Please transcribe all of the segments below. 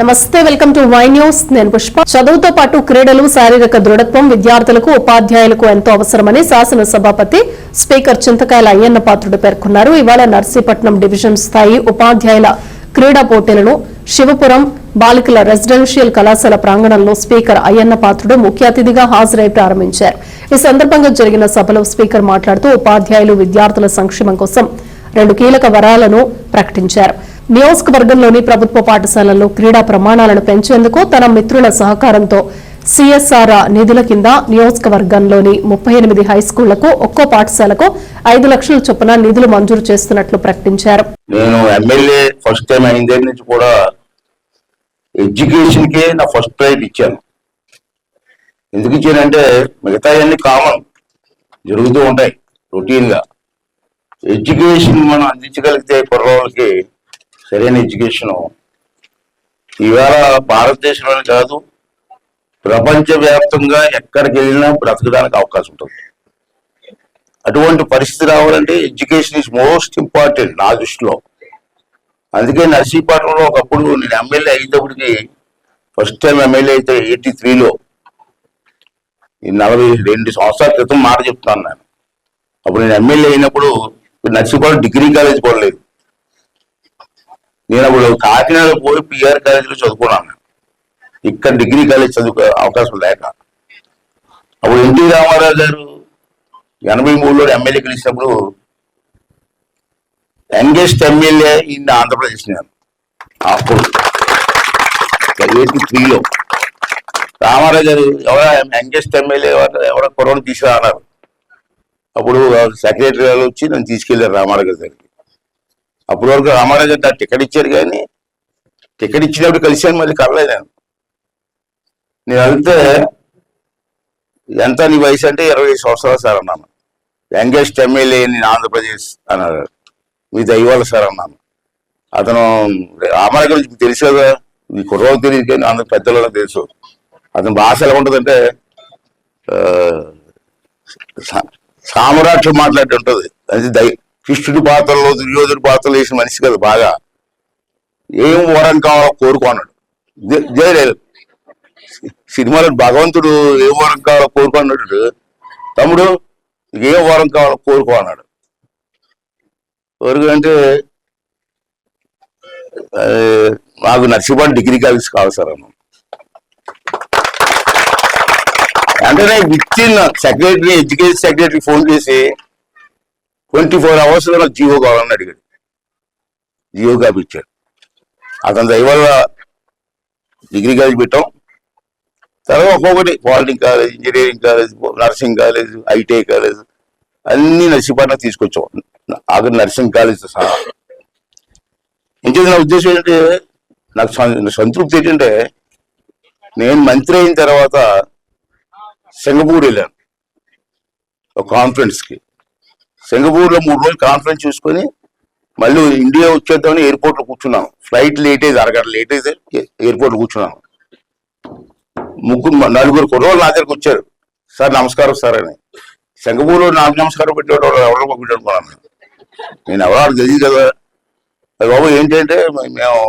నమస్తే welcome to Y news. నేను పుష్ప. చదువుతో పాటు క్రీడలు శారీరక దృఢత్వం విద్యార్థులకు ఉపాధ్యాయులకు ఎంతో అవసరమని శాసన సభాపతి స్పీకర్ చింతకాయల అయ్యన్న పాత్రుడు పేర్కొన్నారు. ఇవాళ నర్సీపట్నం డివిజన్ స్థాయి ఉపాధ్యాయుల క్రీడా పోటీలను శివపురం బాలికల రెసిడెన్షియల్ కళాశాల ప్రాంగణంలో స్పీకర్ అయ్యన్న పాత్రుడు ముఖ్య అతిథిగా హాజరై ప్రారంభించారు. ఈ సందర్భంగా జరిగిన సభలో స్పీకర్ మాట్లాడుతూ ఉపాధ్యాయులు విద్యార్థుల సంక్షేమం కోసం రెండు కీలక వరాలను ప్రకటించారు. నియోజకవర్గంలోని ప్రభుత్వ పాఠశాలల్లో క్రీడా ప్రమాణాలను పెంచేందుకు తన మిత్రుల సహకారంతో సిఎస్ఆర్ నిధుల కింద నియోజకవర్గంలోని ముప్పై ఎనిమిది హైస్కూళ్ళకు ఒక్కో పాఠశాలకు ఐదు లక్షల చొప్పున నిధులు మంజూరు చేస్తున్నట్లు ప్రకటించారు. నేను ఎమ్మెల్యే ఫస్ట్ టైం అయిన దగ్గర నుంచి కూడా ఎడ్యుకేషన్ కే నా ఫస్ట్ ప్రైజ్ ఇచ్చాను. ఎందుకు ఇచ్చానంటే మిగతా అన్ని కామన్ జరుగుతూ ఉంటాయి రొటీన్గా. ఎడ్యుకేషన్ మనం అందించగలిగితే కుర్రోళ్ళకి సరైన ఎడ్యుకేషన్. ఇవాళ భారతదేశంలోనే కాదు ప్రపంచవ్యాప్తంగా ఎక్కడికి వెళ్ళినా బ్రతకడానికి అవకాశం ఉంటుంది. అటువంటి పరిస్థితి రావాలంటే ఎడ్యుకేషన్ ఈజ్ మోస్ట్ ఇంపార్టెంట్ నా దృష్టిలో. అందుకే నర్సీపట్నంలో ఒకప్పుడు నేను ఎమ్మెల్యే అయినప్పటికి ఫస్ట్ టైం ఎమ్మెల్యే అయితే ఎయిటీ త్రీలో ఈ నలభై రెండు సంవత్సరాల క్రితం మాట చెప్తున్నాను నేను. అప్పుడు నేను ఎమ్మెల్యే అయినప్పుడు నర్సీపట్నం డిగ్రీ కాలేజ్ కూడా లేదు. నేను అప్పుడు కాకినాడ పోయి పిఆర్ కాలేజీలో చదువుకున్నాను. ఇక్కడ డిగ్రీ కాలేజ్ చదువుకో అవకాశం లేక. అప్పుడు ఎన్టీ రామారావు గారు ఎనభై మూడులో ఎమ్మెల్యే గెలిచినప్పుడు యంగెస్ట్ ఎమ్మెల్యే ఇన్ ఆంధ్రప్రదేశ్ నేను. అప్పుడు ఎయిటీ త్రీలో. రామారావు గారు ఎవరో యంగెస్ట్ ఎమ్మెల్యే ఎవరో కుర్రను తీసుకురా అన్నారు. అప్పుడు సెక్రటరీ గారు వచ్చి నన్ను తీసుకెళ్ళారు రామారావు గారి దగ్గరికి. అప్పటి వరకు రామారాజు అంటే టికెట్ ఇచ్చారు కానీ టికెట్ ఇచ్చినప్పుడు కలిసాను మళ్ళీ కలలేదు నేను. నేను వెళ్తే ఎంత నీ వయసు అంటే ఇరవై ఐదు సంవత్సరాలు సార్ అన్నాను. యంగెస్ట్ ఎమ్మెల్యే నేను ఆంధ్రప్రదేశ్ అన్నారు మీ దైవాలు సార్ అన్నాను. అతను రామారాజు గురించి మీకు తెలుసు కదా? మీ కుర్రోలు తెలియదు కానీ అందరు పెద్దలకు తెలుసు. అతని భాష ఎలా ఉంటుందంటే ఆ, సా- సామ్రాజ్యం మాట్లాడి ఉంటుంది. అది దై కృష్ణుడి పాత్రలో దుర్యోధుడి పాత్రలో వేసిన మనిషి కదా బాగా. ఏం వరం కావాలో కోరుకున్నాడు జయలేదు సినిమాలో భగవంతుడు ఏం వరం కావాలో కోరుకున్నాడు తమ్ముడు ఏం ఏ వరం కావాలో కోరుకో అన్నాడు నాకు నర్సింహన్ డిగ్రీ కాలేజ్ కావాలి సార్ అన్నాను వెంటనే with in secretary education secretary phone చేసి ట్వంటీ ఫోర్ అవర్స్లో నాకు జియో కావాలని అడిగాడు. జియో కాపీ ఇచ్చాడు. అతని దయవల్ల డిగ్రీ కాలేజ్ పెట్టాం. తర్వాత ఒక్కొక్కటి polytechnic college engineering college nursing college ITI college అన్ని నర్సింగ్పట్నం తీసుకొచ్చాం. అక్కడ నర్సింగ్ కాలేజ్ సహా. ఇంకేది నా ఉద్దేశం ఏంటంటే నాకు సంతృప్తి ఏంటంటే నేను మంత్రి అయిన తర్వాత సింగపూర్ వెళ్ళాను. ఒక కాన్ఫరెన్స్కి కి సింగపూర్లో మూడు రోజులు కాన్ఫరెన్స్ చూసుకొని మళ్ళీ ఇండియా వచ్చేద్దామని ఎయిర్పోర్ట్లో కూర్చున్నాను. ఫ్లైట్ లేట్ అయింది అరగంట లేట్ అయితే ఎయిర్పోర్ట్లో కూర్చున్నాను. ముగ్గురు నలుగురు కుర్రోళ్ళు నా దగ్గరకు వచ్చారు. సార్ నమస్కారం సార్ అని. సింగపూర్లో నాకు నమస్కారం పెట్టేవాడు ఎవరో పెట్టాడుకున్నాను నేను. ఎవరో తెలియదు కదా. అది బాబు ఏంటంటే మేము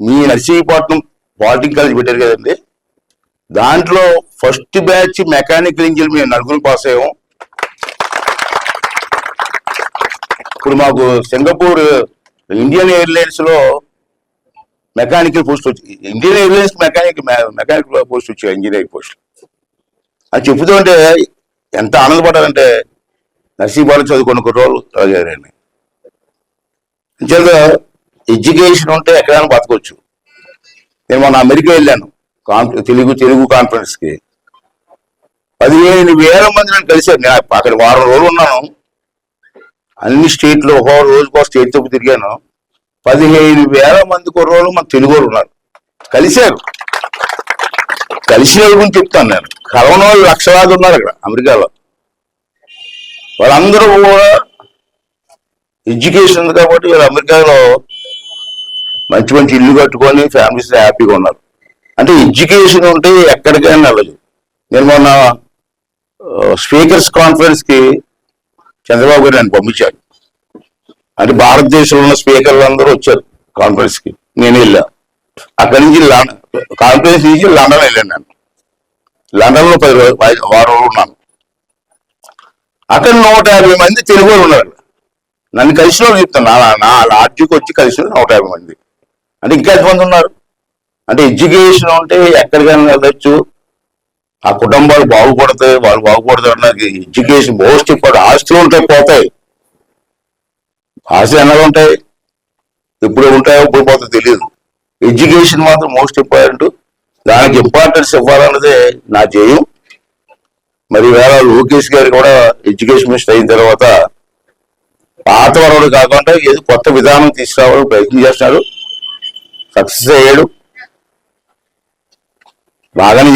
మీ నర్సీపట్నం పాలిటిక్ కాలేజ్ పెట్టారు కదండి. దాంట్లో ఫస్ట్ బ్యాచ్ మెకానికల్ ఇంజనీర్ మేము నలుగురు పాస్ అయ్యాము. ఇప్పుడు మాకు సింగపూర్ ఇండియన్ ఎయిర్లైన్స్లో మెకానికల్ పోస్ట్ వచ్చి Indian airlines mechanic mechanical post వచ్చాయి ఇంజనీరింగ్ పోస్ట్. అది చెప్తుంటే ఎంత ఆనందపడ్డారంటే నర్సీబాలు చదువుకున్న కుర్రోళ్ళు చదివారండి నిజంగా ఎడ్యుకేషన్ ఉంటే ఎక్కడైనా బతకొచ్చు. నేను మొన్న అమెరికా వెళ్ళాను కాన్ తెలుగు తెలుగు కాన్ఫరెన్స్కి పదిహేను వేల మంది నన్ను కలిశారు. నేను అక్కడ వారం రోజులు ఉన్నాను. అన్ని స్టేట్లు ఒక రోజుకో స్టేట్ తప్పు తిరిగాను. పదిహేను వేల మంది కుర్రోళ్ళు మన తెలుగు ఉన్నారు. కలిశారు. కలిసిన వాళ్ళ గురించి చెప్తాను నేను. కలవని వాళ్ళు లక్షలాది ఉన్నారు అక్కడ అమెరికాలో. వాళ్ళందరూ కూడా ఎడ్యుకేషన్ ఉంది కాబట్టి వీళ్ళు అమెరికాలో మంచి మంచి ఇల్లు కట్టుకొని ఫ్యామిలీస్ హ్యాపీగా ఉన్నారు. అంటే ఎడ్యుకేషన్ ఉంటే ఎక్కడికైనా వెళ్ళదు నేను మొన్న స్పీకర్స్ కాన్ఫరెన్స్కి చంద్రబాబు గారు నన్ను పంపించారు. అంటే భారతదేశంలో ఉన్న స్పీకర్లు అందరూ వచ్చారు కాన్ఫరెన్స్కి నేను వెళ్ళా. అక్కడి నుంచి లండన్ కాన్ఫరెన్స్ నుంచి లండన్ వెళ్ళాను నేను. లండన్లో పది రోజులు పది- వారం రోజులు ఉన్నాను. అక్కడ నూట యాభై మంది తెలుగు ఉన్నారు. నన్ను కలిసిన వాళ్ళు చెప్తాను నా నా లాడ్జికి వచ్చి కలిసిన నూట యాభై మంది. అంటే ఇంకా ఎంతమంది ఉన్నారు? అంటే ఎడ్యుకేషన్ ఉంటే ఎక్కడికైనా వెళ్ళొచ్చు. ఆ కుటుంబాలు బాగుపడతాయి వాళ్ళు బాగుపడతారు అన్నది ఎడ్యుకేషన్ మోస్ట్ ఇంపార్టెంట్. ఆస్తులు ఉంటాయి పోతాయి. ఆస్తులు ఎన్నో ఉంటాయి? ఎప్పుడు ఉంటాయో ఎప్పుడు పోతాయో తెలియదు ఎడ్యుకేషన్ మాత్రం మోస్ట్ ఇంపార్టెంట్. దానికి ఇంపార్టెన్స్ ఇవ్వాలన్నదే నా ధ్యేయం. మరి వేళ లోకేష్ గారు కూడా ఎడ్యుకేషన్ మినిస్టర్ అయిన తర్వాత పాత వరవడు కాకుండా ఏదో కొత్త విధానం తీసుకురావాలని ప్రయత్నం చేస్తున్నారు సక్సెస్ అయ్యాడు. బాగానే